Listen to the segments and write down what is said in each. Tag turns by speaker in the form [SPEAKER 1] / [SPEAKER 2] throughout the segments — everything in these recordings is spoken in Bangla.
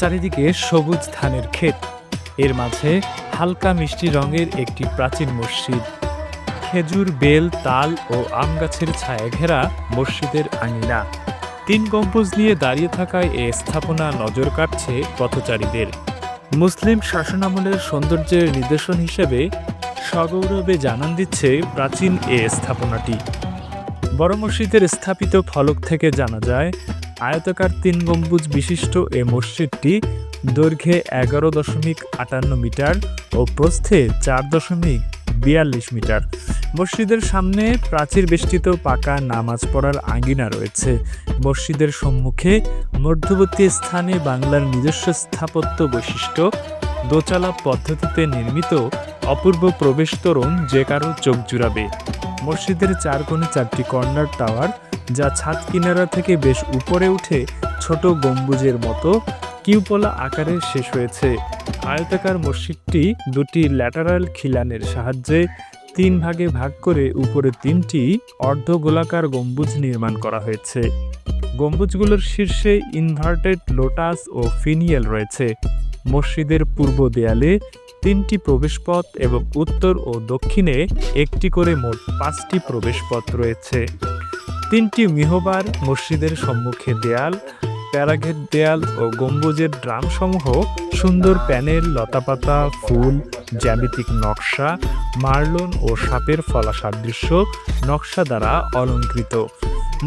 [SPEAKER 1] চারিদিকে সবুজ ধানের ক্ষেত। এর মাঝে হালকা মিষ্টি রঙের একটি প্রাচীন মসজিদ। খেজুর, বেল, তাল ও আম গাছের ছায়া ঘেরা মসজিদের আঙিনা। তিন গম্বুজ নিয়ে দাঁড়িয়ে থাকায় এ স্থাপনা নজর কাটছে পথচারীদের। মুসলিম শাসনামলের সৌন্দর্যের নিদর্শন হিসেবে সগৌরবে জানান দিচ্ছে প্রাচীন এ স্থাপনাটি। বড় মসজিদের স্থাপিত ফলক থেকে জানা যায় আয়তাকার তিন গম্বুজ বিশিষ্ট এ মসজিদটি দৈর্ঘ্যে এগারো দশমিক আটান্ন মিটার ও প্রস্থে চার দশমিক বিয়াল্লিশ মিটার। মসজিদের সামনে প্রাচীর বেষ্টিত পাকা নামাজ পড়ার আঙ্গিনা রয়েছে। মসজিদের সম্মুখে মধ্যবর্তী স্থানে বাংলার নিজস্ব স্থাপত্য বৈশিষ্ট্য দোচালা পদ্ধতিতে নির্মিত অপূর্ব প্রবেশ তোরণ যে কারও চোখ জুড়াবে। মসজিদের চার কোণে চারটি কর্নার টাওয়ার, যা ছাদ কিনারা থেকে বেশ উপরে উঠে ছোট গম্বুজের মতো কিউপলা আকারে শেষ হয়েছে। আয়তাকার মসজিদটি দুটি ল্যাটারাল খিলানের সাহায্যে তিন ভাগে ভাগ করে উপরে তিনটি অর্ধ গোলাকার গম্বুজ নির্মাণ করা হয়েছে। গম্বুজগুলোর শীর্ষে ইনভার্টেড লোটাস ও ফিনিয়েল রয়েছে। মসজিদের পূর্ব দেয়ালে তিনটি প্রবেশপথ এবং উত্তর ও দক্ষিণে একটি করে মোট পাঁচটি প্রবেশপথ রয়েছে। তিনটি মিহবার মসজিদের সম্মুখে দেয়াল প্যারাগেট দেয়াল ও গম্বুজের ড্রামসমূহ, সুন্দর প্যানেল লতাপাতা, ফুল, জ্যামিতিক নকশা, মার্লন ও সাপের ফলা সাদৃশ্য নকশা দ্বারা অলঙ্কৃত।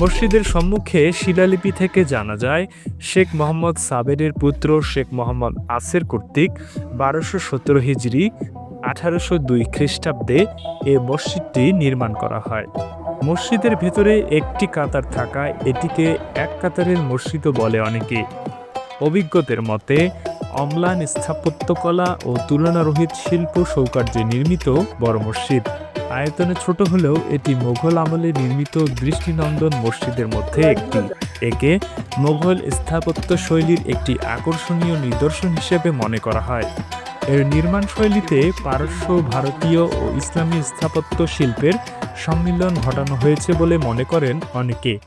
[SPEAKER 1] মসজিদের সম্মুখে শিলালিপি থেকে জানা যায়, শেখ মোহাম্মদ সাবেরের পুত্র শেখ মোহাম্মদ আসের কর্তৃক বারোশো সতেরো হিজড়ি, আঠারোশো দুই খ্রিস্টাব্দে এ মসজিদটি নির্মাণ করা হয়। মসজিদের ভেতরে একটি কাতার থাকায় এটিকে এক কাতারের মসজিদও বলে অনেকে। অভিজ্ঞদের মতে, অম্লান স্থাপত্যকলা ও তুলনারহিত শিল্প সৌকার্যে নির্মিত বড় মসজিদ। আয়তনে ছোট হলেও এটি মোঘল আমলে নির্মিত দৃষ্টিনন্দন মসজিদের মধ্যে একটি। একে মোঘল স্থাপত্য শৈলীর একটি আকর্ষণীয় নিদর্শন হিসেবে মনে করা হয়। এর নির্মাণ শৈলীতে পারস্য, ভারতীয় ও ইসলামী স্থাপত্য শিল্পের সম্মিলন ঘটানো হয়েছে বলে মনে করেন অনেকে।